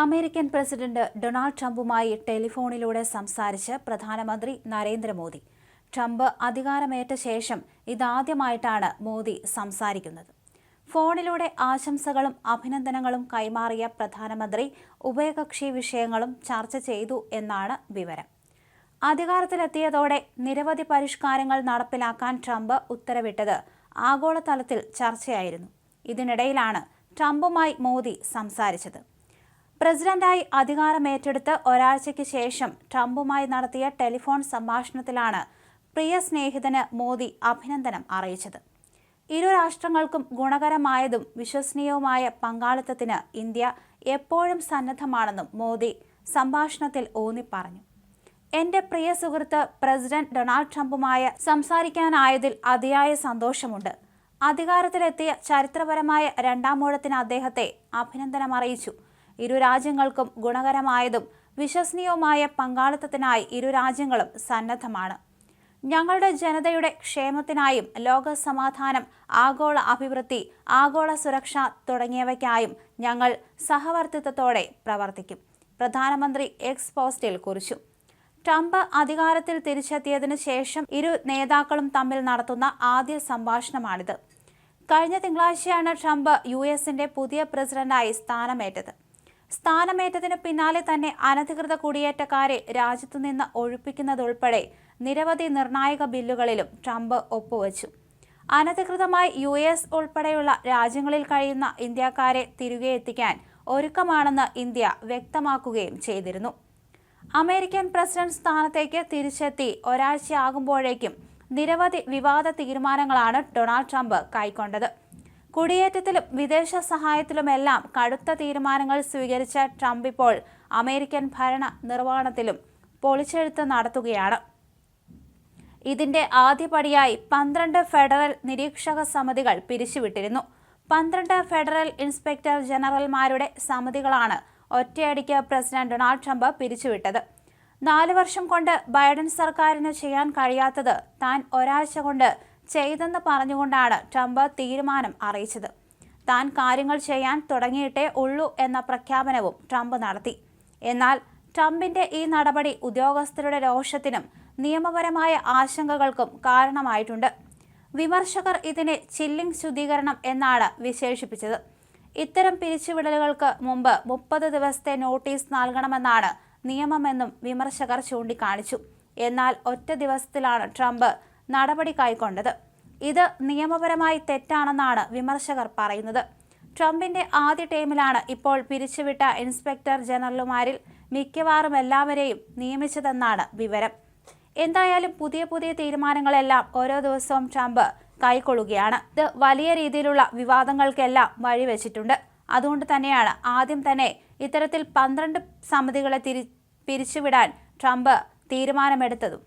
American president Donald ട്രംപുമായി ടെലിഫോണിലൂടെ സംസാരിച്ച് പ്രധാനമന്ത്രി നരേന്ദ്രമോദി. ട്രംപ് അധികാരമേറ്റ ശേഷം ഇതാദ്യമായിട്ടാണ് മോദി സംസാരിക്കുന്നത്. ഫോണിലൂടെ ആശംസകളും അഭിനന്ദനങ്ങളും കൈമാറിയ പ്രധാനമന്ത്രി ഉഭയകക്ഷി വിഷയങ്ങളും ചർച്ച ചെയ്തു എന്നാണ് വിവരം. അധികാരത്തിലെത്തിയതോടെ നിരവധി പരിഷ്കാരങ്ങൾ നടപ്പിലാക്കാൻ ട്രംപ് ഉത്തരവിട്ടത് ആഗോളതലത്തിൽ ചർച്ചയായിരുന്നു. ഇതിനിടയിലാണ് ട്രംപുമായി മോദി സംസാരിച്ചത്. പ്രസിഡന്റായി അധികാരമേറ്റെടുത്ത് ഒരാഴ്ചയ്ക്ക് ശേഷം ട്രംപുമായി നടത്തിയ ടെലിഫോൺ സംഭാഷണത്തിലാണ് പ്രിയ സ്നേഹിതന് മോദി അഭിനന്ദനം അറിയിച്ചത്. ഇരു രാഷ്ട്രങ്ങൾക്കും ഗുണകരമായതും വിശ്വസനീയവുമായ പങ്കാളിത്തത്തിന് ഇന്ത്യ എപ്പോഴും സന്നദ്ധമാണെന്നും മോദി സംഭാഷണത്തിൽ ഊന്നിപ്പറഞ്ഞു. എന്റെ പ്രിയ സുഹൃത്ത് പ്രസിഡന്റ് ഡൊണാൾഡ് ട്രംപുമായ സംസാരിക്കാനായതിൽ അതിയായ സന്തോഷമുണ്ട്. അധികാരത്തിലെത്തിയ ചരിത്രപരമായ രണ്ടാമൂഴത്തിന് അദ്ദേഹത്തെ അഭിനന്ദനം അറിയിച്ചു ഇരു രാജ്യങ്ങൾക്കും ഗുണകരമായതും വിശ്വസനീയവുമായ പങ്കാളിത്തത്തിനായി ഇരു രാജ്യങ്ങളും സന്നദ്ധമാണ്. ഞങ്ങളുടെ ജനതയുടെ ക്ഷേമത്തിനായും ലോക സമാധാനം ആഗോള അഭിവൃദ്ധി ആഗോള സുരക്ഷ തുടങ്ങിയവയ്ക്കായും ഞങ്ങൾ സഹവർത്തിത്വത്തോടെ പ്രവർത്തിക്കും പ്രധാനമന്ത്രി എക്സ് പോസ്റ്റിൽ കുറിച്ചു. ട്രംപ് അധികാരത്തിൽ തിരിച്ചെത്തിയതിനു ശേഷം ഇരു നേതാക്കളും തമ്മിൽ നടത്തുന്ന ആദ്യ സംഭാഷണമാണിത്. കഴിഞ്ഞ തിങ്കളാഴ്ചയാണ് ട്രംപ് യു എസിന്റെ പുതിയ പ്രസിഡന്റായി സ്ഥാനമേറ്റത്. സ്ഥാനമേറ്റതിന് പിന്നാലെ തന്നെ അനധികൃത കുടിയേറ്റക്കാരെ രാജ്യത്തുനിന്ന് ഒഴിപ്പിക്കുന്നതുൾപ്പെടെ നിരവധി നിർണായക ബില്ലുകളിലും ട്രംപ് ഒപ്പുവച്ചു. അനധികൃതമായി യു എസ് ഉൾപ്പെടെയുള്ള രാജ്യങ്ങളിൽ കഴിയുന്ന ഇന്ത്യക്കാരെ തിരികെ എത്തിക്കാൻ ഒരുക്കമാണെന്ന് ഇന്ത്യ വ്യക്തമാക്കുകയും ചെയ്തിരുന്നു. അമേരിക്കൻ പ്രസിഡന്റ് സ്ഥാനത്തേക്ക് തിരിച്ചെത്തി ഒരാഴ്ചയാകുമ്പോഴേക്കും നിരവധി വിവാദ തീരുമാനങ്ങളാണ് ഡൊണാൾഡ് ട്രംപ് കൈക്കൊണ്ടത്. കുടിയേറ്റത്തിലും വിദേശ സഹായത്തിലുമെല്ലാം കടുത്ത തീരുമാനങ്ങൾ സ്വീകരിച്ച ട്രംപ് ഇപ്പോൾ അമേരിക്കൻ ഭരണ നിർവഹണത്തിലും പൊളിച്ചെഴുത്ത് നടത്തുകയാണ്. ഇതിന്റെ ആദ്യപടിയായി പന്ത്രണ്ട് ഫെഡറൽ നിരീക്ഷക സമിതികൾ പിരിച്ചുവിട്ടിരുന്നു. പന്ത്രണ്ട് ഫെഡറൽ ഇൻസ്പെക്ടർ ജനറൽമാരുടെ സമിതികളാണ് ഒറ്റയടിക്ക് പ്രസിഡന്റ് ഡൊണാൾഡ് ട്രംപ് പിരിച്ചുവിട്ടത്. നാല് വർഷം കൊണ്ട് ബൈഡൻ സർക്കാരിന് ചെയ്യാൻ കഴിയാത്തത് താൻ ഒരാഴ്ച കൊണ്ട് ചെയ്തെന്ന് പറഞ്ഞുകൊണ്ടാണ് ട്രംപ് തീരുമാനം അറിയിച്ചത്. താൻ കാര്യങ്ങൾ ചെയ്യാൻ തുടങ്ങിയിട്ടേ ഉള്ളൂ എന്ന പ്രഖ്യാപനവും ട്രംപ് നടത്തി. എന്നാൽ ട്രംപിന്റെ ഈ നടപടി ഉദ്യോഗസ്ഥരുടെ രോഷത്തിനും നിയമപരമായ ആശങ്കകൾക്കും കാരണമായിട്ടുണ്ട്. വിമർശകർ ഇതിനെ ചില്ലിംഗ് ശുദ്ധീകരണം എന്നാണ് വിശേഷിപ്പിച്ചത്. ഇത്തരം പിരിച്ചുവിടലുകൾക്ക് മുമ്പ് മുപ്പത് ദിവസത്തെ നോട്ടീസ് നൽകണമെന്നാണ് നിയമമെന്നും വിമർശകർ ചൂണ്ടിക്കാണിച്ചു. എന്നാൽ ഒറ്റ ദിവസത്തിലാണ് ട്രംപ് നടപടി കൈക്കൊണ്ടത് ഇത് നിയമപരമായി തെറ്റാണെന്നാണ് വിമർശകർ പറയുന്നത്. ട്രംപിന്റെ ആദ്യ ടൈമിലാണ് ഇപ്പോൾ പിരിച്ചുവിട്ട ഇൻസ്പെക്ടർ ജനറലുമാരിൽ മിക്കവാറും എല്ലാവരെയും നിയമിച്ചതെന്നാണ് വിവരം. എന്തായാലും പുതിയ പുതിയ തീരുമാനങ്ങളെല്ലാം ഓരോ ദിവസവും ട്രംപ് കൈക്കൊള്ളുകയാണ്. ഇത് വലിയ രീതിയിലുള്ള വിവാദങ്ങൾക്കെല്ലാം വഴിവെച്ചിട്ടുണ്ട്. അതുകൊണ്ട് തന്നെയാണ് ആദ്യം തന്നെ ഇത്തരത്തിൽ പന്ത്രണ്ട് സമിതികളെ തിരി പിരിച്ചുവിടാൻ ട്രംപ് തീരുമാനമെടുത്തതും.